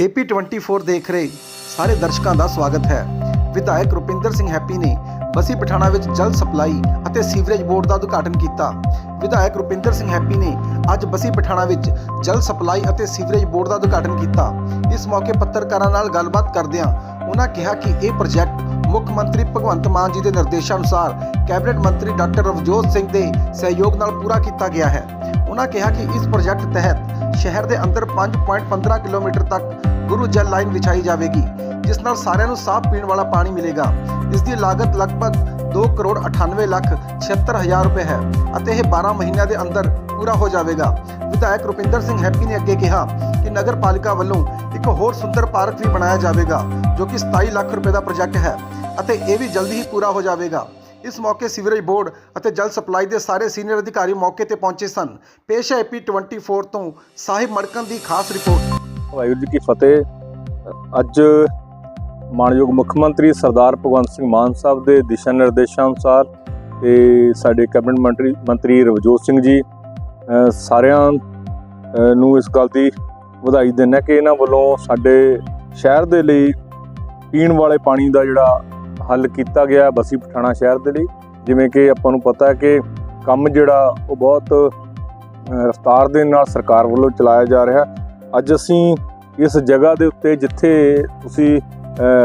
AP 24 ਦੇਖ ਰਹੇ ਸਾਰੇ ਦਰਸ਼ਕਾਂ ਦਾ ਸਵਾਗਤ ਹੈ। ਵਿਧਾਇਕ ਰੁਪਿੰਦਰ ਸਿੰਘ ਹੈਪੀ ਨੇ ਬਸੀ ਪਠਾਣਾ ਵਿੱਚ ਜਲ ਸਪਲਾਈ ਅਤੇ ਸੀਵਰੇਜ ਬੋਰਡ ਦਾ ਉਦਘਾਟਨ ਕੀਤਾ। ਵਿਧਾਇਕ ਰੁਪਿੰਦਰ ਸਿੰਘ ਹੈਪੀ ਨੇ ਅੱਜ ਬਸੀ ਪਠਾਣਾ ਵਿੱਚ ਜਲ ਸਪਲਾਈ ਅਤੇ ਸੀਵਰੇਜ ਬੋਰਡ ਦਾ ਉਦਘਾਟਨ ਕੀਤਾ। ਇਸ ਮੌਕੇ ਪੱਤਰਕਾਰਾਂ ਨਾਲ ਗੱਲਬਾਤ ਕਰਦਿਆਂ ਉਹਨਾਂ ਕਿਹਾ ਕਿ ਇਹ ਪ੍ਰੋਜੈਕਟ ਮੁੱਖ ਮੰਤਰੀ ਭਗਵੰਤ ਮਾਨ ਜੀ ਦੇ ਨਿਰਦੇਸ਼ਾਂ ਅਨੁਸਾਰ ਕੈਬਨਿਟ ਮੰਤਰੀ ਡਾਕਟਰ ਰਵਜੋਤ ਸਿੰਘ ਦੇ ਸਹਿਯੋਗ ਨਾਲ ਪੂਰਾ ਕੀਤਾ ਗਿਆ ਹੈ। ਉਹਨਾਂ ਕਿਹਾ ਕਿ ਇਸ ਪ੍ਰੋਜੈਕਟ ਤਹਿਤ ਸ਼ਹਿਰ ਦੇ ਅੰਦਰ 5.15 ਕਿਲੋਮੀਟਰ ਤੱਕ ਗੁਰੂ ਜਲ ਲਾਈਨ ਵਿਛਾਈ ਜਾਵੇਗੀ, ਜਿਸ ਨਾਲ ਸਾਰਿਆਂ ਨੂੰ ਸਾਫ਼ ਪੀਣ ਵਾਲਾ ਪਾਣੀ ਮਿਲੇਗਾ। ਇਸ ਦੀ ਲਾਗਤ ਲਗਭਗ 2 ਕਰੋੜ 98 ਲੱਖ 76 ਹਜ਼ਾਰ ਰੁਪਏ ਹੈ ਅਤੇ ਇਹ 12 ਮਹੀਨਿਆਂ ਦੇ ਅੰਦਰ ਪੂਰਾ ਹੋ ਜਾਵੇਗਾ। ਵਿਧਾਇਕ ਰੁਪਿੰਦਰ ਸਿੰਘ ਹੈਪੀ ਨੇ ਅੱਗੇ ਕਿਹਾ ਕਿ ਨਗਰ ਪਾਲਿਕਾ ਵੱਲੋਂ ਇੱਕ ਹੋਰ ਸੁੰਦਰ ਪਾਰਕ ਵੀ ਬਣਾਇਆ ਜਾਵੇਗਾ, ਜੋ ਕਿ 27 ਲੱਖ ਰੁਪਏ ਦਾ ਪ੍ਰੋਜੈਕਟ ਹੈ ਅਤੇ ਇਹ ਵੀ ਜਲਦੀ ਹੀ ਪੂਰਾ ਹੋ ਜਾਵੇਗਾ। ਇਸ ਮੌਕੇ ਸੀਵਰੇਜ ਬੋਰਡ ਅਤੇ ਜਲ ਸਪਲਾਈ ਦੇ ਸਾਰੇ ਸੀਨੀਅਰ ਅਧਿਕਾਰੀ ਮੌਕੇ ਤੇ ਪਹੁੰਚੇ ਸਨ। ਪੇਸ਼ ਹੈ ਏਪੀ 24 ਤੋਂ ਸਾਹਿਬ ਮੜਕਨ ਦੀ ਖਾਸ ਰਿਪੋਰਟ। ਵਾਹਿਗੁਰੂ ਜੀ ਕੀ ਫਤਿਹ। ਅੱਜ ਮਾਨਯੋਗ ਮੁੱਖ ਮੰਤਰੀ ਸਰਦਾਰ ਭਗਵੰਤ ਸਿੰਘ ਮਾਨ ਸਾਹਿਬ ਦੇ ਦਿਸ਼ਾ ਨਿਰਦੇਸ਼ਾਂ ਅਨੁਸਾਰ ਤੇ ਸਾਡੇ ਕੈਬਨਿਟ ਮੰਤਰੀ ਮੰਤਰੀ ਰਵਜੋਤ ਸਿੰਘ ਜੀ ਸਾਰਿਆਂ ਨੂੰ ਇਸ ਗੱਲ ਦੀ ਵਧਾਈ ਦਿੰਦਾ ਕਿ ਇਹਨਾਂ ਵੱਲੋਂ ਸਾਡੇ ਸ਼ਹਿਰ ਦੇ ਲਈ ਪੀਣ ਵਾਲੇ ਪਾਣੀ ਦਾ ਜਿਹੜਾ ਹੱਲ ਕੀਤਾ ਗਿਆ ਬਸੀ ਪਠਾਣਾ ਸ਼ਹਿਰ ਦੇ ਲਈ। ਜਿਵੇਂ ਕਿ ਆਪਾਂ ਨੂੰ ਪਤਾ ਹੈ ਕਿ ਕੰਮ ਜਿਹੜਾ ਉਹ ਬਹੁਤ ਰਫ਼ਤਾਰ ਦੇ ਨਾਲ ਸਰਕਾਰ ਵੱਲੋਂ ਚਲਾਇਆ ਜਾ ਰਿਹਾ ਅੱਜ ਅਸੀਂ ਇਸ ਜਗ੍ਹਾ ਦੇ ਉੱਤੇ ਜਿੱਥੇ ਤੁਸੀਂ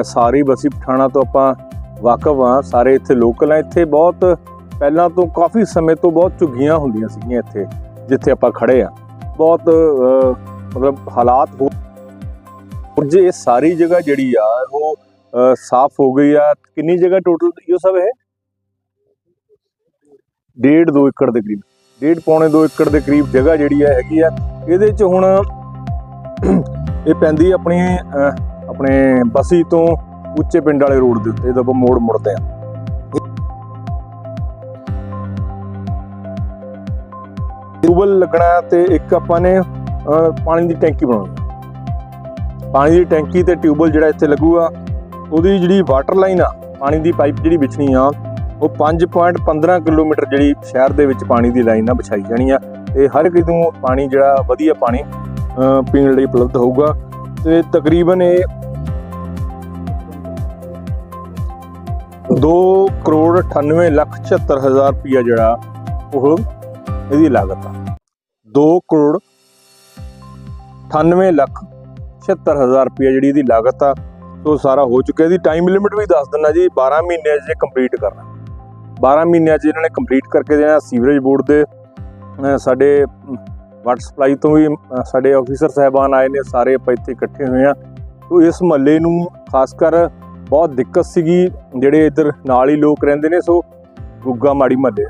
ਸਾਰੀ ਬਸੀ ਪਠਾਣਾ ਤੋਂ ਆਪਾਂ ਵਾਕਫ ਹਾਂ, ਸਾਰੇ ਇੱਥੇ ਲੋਕਲ ਆ ਇੱਥੇ ਬਹੁਤ ਪਹਿਲਾਂ ਤੋਂ ਕਾਫੀ ਸਮੇਂ ਤੋਂ ਬਹੁਤ ਝੁੱਗੀਆਂ ਹੁੰਦੀਆਂ ਸੀਗੀਆਂ ਇੱਥੇ, ਜਿੱਥੇ ਆਪਾਂ ਖੜੇ ਆ ਬਹੁਤ ਮਤਲਬ ਹਾਲਾਤ ਹੋ ਹੁਣ ਜੇ ਇਹ ਸਾਰੀ ਜਗ੍ਹਾ ਜਿਹੜੀ ਆ, ਉਹ ਸਾਫ਼ ਹੋ ਗਈ ਆ। ਕਿੰਨੀ ਜਗ੍ਹਾ ਟੋਟਲ ਇਹ ਸਭ ਹੈ ਡੇਢ 2 ਏਕੜ ਦੇ ਕਰੀਬ। ਡੇਢ ਪੌਣੇ 2 ਏਕੜ ਦੇ ਕਰੀਬ ਜਗ੍ਹਾ ਜਿਹੜੀ ਆ ਹੈਗੀ ਆ। ਇਹਦੇ 'ਚ ਹੁਣ ਇਹ ਪੈਂਦੀ ਆਪਣੀ ਆਪਣੇ ਬਸੀ ਤੋਂ ਉੱਚੇ ਪਿੰਡ ਵਾਲੇ ਰੋਡ ਦੇ ਉੱਤੇ, ਜਦੋਂ ਆਪਾਂ ਮੋੜ ਮੁੜਦੇ ਆ। ਟਿਊਬਲ ਲੱਗਣਾ ਹੈ ਤੇ ਇੱਕ ਆਪਾਂ ਨੇ ਪਾਣੀ ਦੀ ਟੈਂਕੀ ਬਣਾਉਣੀ ਪਾਣੀ ਦੀ ਟੈਂਕੀ ਤੇ ਟਿਊਬਲ ਜਿਹੜਾ ਇੱਥੇ ਲੱਗੂਗਾ ਉਹਦੀ ਜਿਹੜੀ ਵਾਟਰ ਲਾਈਨ ਆ, ਪਾਣੀ ਦੀ ਪਾਈਪ ਜਿਹੜੀ ਵਿਛਣੀ ਆ, ਉਹ 5.15 ਕਿਲੋਮੀਟਰ ਜਿਹੜੀ ਸ਼ਹਿਰ ਦੇ ਵਿੱਚ ਪਾਣੀ ਦੀ ਲਾਈਨ ਆ ਵਿਛਾਈ ਜਾਣੀ ਆ ਤੇ ਹਰ ਇੱਕ ਨੂੰ ਪਾਣੀ ਜਿਹੜਾ ਵਧੀਆ ਪਾਣੀ ਪੀਣ ਲਈ ਉਪਲਬਧ ਹੋਊਗਾ ਤੇ ਤਕਰੀਬਨ ਇਹ 2 ਕਰੋੜ 98 ਲੱਖ 76 ਹਜ਼ਾਰ ਰੁਪਇਆ ਜਿਹੜਾ ਉਹ ਇਹਦੀ ਲਾਗਤ ਆ। 2 ਕਰੋੜ 98 ਲੱਖ 76 ਹਜ਼ਾਰ ਰੁਪਇਆ ਜਿਹੜੀ ਇਹਦੀ ਲਾਗਤ ਆ ਸੋ ਸਾਰਾ ਹੋ ਚੁੱਕਿਆ ਇਹਦੀ ਟਾਈਮ ਲਿਮਿਟ ਵੀ ਦੱਸ ਦਿੰਦਾ ਜੀ 12 ਮਹੀਨਿਆਂ 'ਚ ਇਹ ਕੰਪਲੀਟ ਕਰਨਾ। 12 ਮਹੀਨਿਆਂ 'ਚ ਇਹਨਾਂ ਨੇ ਕੰਪਲੀਟ ਕਰਕੇ ਦੇਣਾ ਸੀਵਰੇਜ ਬੋਰਡ ਦੇ। ਸਾਡੇ ਵਾਟਰ ਸਪਲਾਈ ਤੋਂ ਵੀ ਸਾਡੇ ਆਫੀਸਰ ਸਹਿਬਾਨ ਆਏ ਨੇ, ਸਾਰੇ ਆਪਾਂ ਇੱਥੇ ਇਕੱਠੇ ਹੋਏ ਆ ਸੋ ਇਸ ਮਹੱਲੇ ਨੂੰ ਖਾਸ ਕਰ ਬਹੁਤ ਦਿੱਕਤ ਸੀਗੀ, ਜਿਹੜੇ ਇੱਧਰ ਨਾਲ ਹੀ ਲੋਕ ਰਹਿੰਦੇ ਨੇ, ਸੋ ਗੁੱਗਾ ਮਾੜੀ ਮਹੱਲੇ।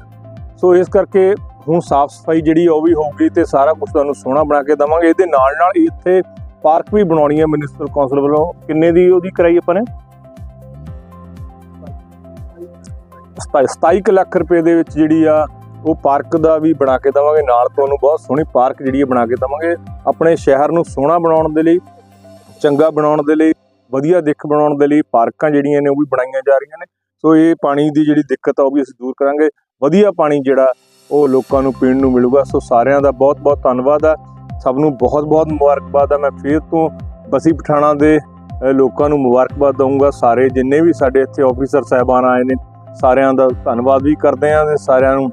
ਸੋ ਇਸ ਕਰਕੇ ਹੁਣ ਸਾਫ਼ ਸਫ਼ਾਈ ਜਿਹੜੀ ਉਹ ਵੀ ਹੋਊਗੀ ਤੇ ਸਾਰਾ ਕੁਝ ਤੁਹਾਨੂੰ ਸੋਹਣਾ ਬਣਾ ਕੇ ਦਵਾਂਗੇ। ਇਹਦੇ ਨਾਲ ਨਾਲ ਇੱਥੇ ਪਾਰਕ ਵੀ ਬਣਾਉਣੀ ਹੈ ਮਿਊਨਿਸਪਲ ਕੌਂਸਲ ਵੱਲੋਂ। ਕਿੰਨੇ ਦੀ ਉਹਦੀ ਕਰਾਈ ਆਪਾਂ ਨੇ? 27 ਕੁ ਲੱਖ ਰੁਪਏ ਦੇ ਵਿੱਚ ਜਿਹੜੀ ਆ, ਉਹ ਪਾਰਕ ਦਾ ਵੀ ਬਣਾ ਕੇ ਦਵਾਂਗੇ। ਨਾਲ ਤੁਹਾਨੂੰ ਬਹੁਤ ਸੋਹਣੀ ਪਾਰਕ ਜਿਹੜੀ ਹੈ ਬਣਾ ਕੇ ਦਵਾਂਗੇ। ਆਪਣੇ ਸ਼ਹਿਰ ਨੂੰ ਸੋਹਣਾ ਬਣਾਉਣ ਦੇ ਲਈ, ਚੰਗਾ ਬਣਾਉਣ ਦੇ ਲਈ, ਵਧੀਆ ਦਿੱਖ ਬਣਾਉਣ ਦੇ ਲਈ ਪਾਰਕਾਂ ਜਿਹੜੀਆਂ ਨੇ ਉਹ ਵੀ ਬਣਾਈਆਂ ਜਾ ਰਹੀਆਂ ਨੇ। ਸੋ ਇਹ ਪਾਣੀ ਦੀ ਜਿਹੜੀ ਦਿੱਕਤ ਆ, ਉਹ ਵੀ ਅਸੀਂ ਦੂਰ ਕਰਾਂਗੇ। ਵਧੀਆ ਪਾਣੀ ਜਿਹੜਾ, ਉਹ ਲੋਕਾਂ ਨੂੰ ਪੀਣ ਨੂੰ ਮਿਲੂਗਾ। ਸੋ ਸਾਰਿਆਂ ਦਾ ਬਹੁਤ ਬਹੁਤ ਧੰਨਵਾਦ ਆ। ਸਭ ਨੂੰ ਬਹੁਤ ਬਹੁਤ ਮੁਬਾਰਕਬਾਦ ਆ। ਮੈਂ ਫੇਰ ਤੋਂ ਬਸੀ ਪਠਾਣਾ ਦੇ ਲੋਕਾਂ ਨੂੰ ਮੁਬਾਰਕਬਾਦ ਦਊਂਗਾ। ਸਾਰੇ ਜਿੰਨੇ ਵੀ ਸਾਡੇ ਇੱਥੇ ਆਫੀਸਰ ਸਾਹਿਬਾਨ ਆਏ ਨੇ, ਸਾਰਿਆਂ ਦਾ ਧੰਨਵਾਦ ਵੀ ਕਰਦੇ ਆਂ ਤੇ ਸਾਰਿਆਂ ਨੂੰ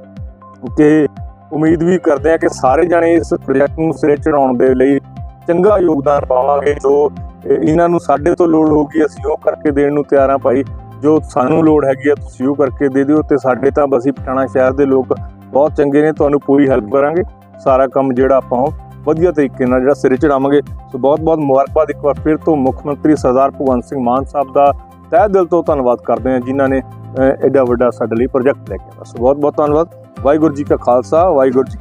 ਕਿ ਉਮੀਦ ਵੀ ਕਰਦੇ ਆ ਕਿ ਸਾਰੇ ਜਣੇ ਇਸ ਪ੍ਰੋਜੈਕਟ ਨੂੰ ਸਿਰੇ ਚੜਾਉਣ ਦੇ ਲਈ ਚੰਗਾ ਯੋਗਦਾਨ ਪਾਵਾਂਗੇ। ਜੋ ਇਹਨਾਂ ਨੂੰ ਸਾਡੇ ਤੋਂ ਲੋੜ ਹੋਊਗੀ, ਅਸੀਂ ਉਹ ਕਰਕੇ ਦੇਣ ਨੂੰ ਤਿਆਰ ਆ ਭਾਈ। ਜੋ ਸਾਨੂੰ ਲੋੜ ਹੈਗੀ ਆ, ਤੁਸੀਂ ਉਹ ਕਰਕੇ ਦੇ ਦਿਓ ਤੇ ਸਾਡੇ ਤਾਂ ਬਸੀ ਪਠਾਣਾ ਸ਼ਹਿਰ ਦੇ ਲੋਕ ਬਹੁਤ ਚੰਗੇ ਨੇ। ਤੁਹਾਨੂੰ ਪੂਰੀ ਹੈਲਪ ਕਰਾਂਗੇ। ਸਾਰਾ ਕੰਮ ਜਿਹੜਾ ਆਪਾਂ ਉਹ ਵਧੀਆ ਤਰੀਕੇ ਨਾਲ ਜਿਹੜਾ ਸਿਰੇ ਚੜਾਵਾਂਗੇ। ਸੋ ਬਹੁਤ ਬਹੁਤ ਮੁਬਾਰਕਬਾਦ ਇੱਕ ਵਾਰ ਫਿਰ ਤੋਂ ਮੁੱਖ ਮੰਤਰੀ ਸਰਦਾਰ ਭਗਵੰਤ ਸਿੰਘ ਮਾਨ ਸਾਹਿਬ ਦਾ ਤਹਿ ਦਿਲ ਤੋਂ ਧੰਨਵਾਦ ਕਰਦੇ ਹਾਂ, ਜਿਨ੍ਹਾਂ ਨੇ ਐਡਾ ਵੱਡਾ ਸਾਡੇ ਲਈ ਪ੍ਰੋਜੈਕਟ ਲੈ ਕੇ ਆਇਆ। ਸੋ ਬਹੁਤ ਬਹੁਤ ਧੰਨਵਾਦ। ਵਾਹਿਗੁਰੂ ਜੀ ਕਾ ਖਾਲਸਾ, ਵਾਹਿਗੁਰੂ ਜੀ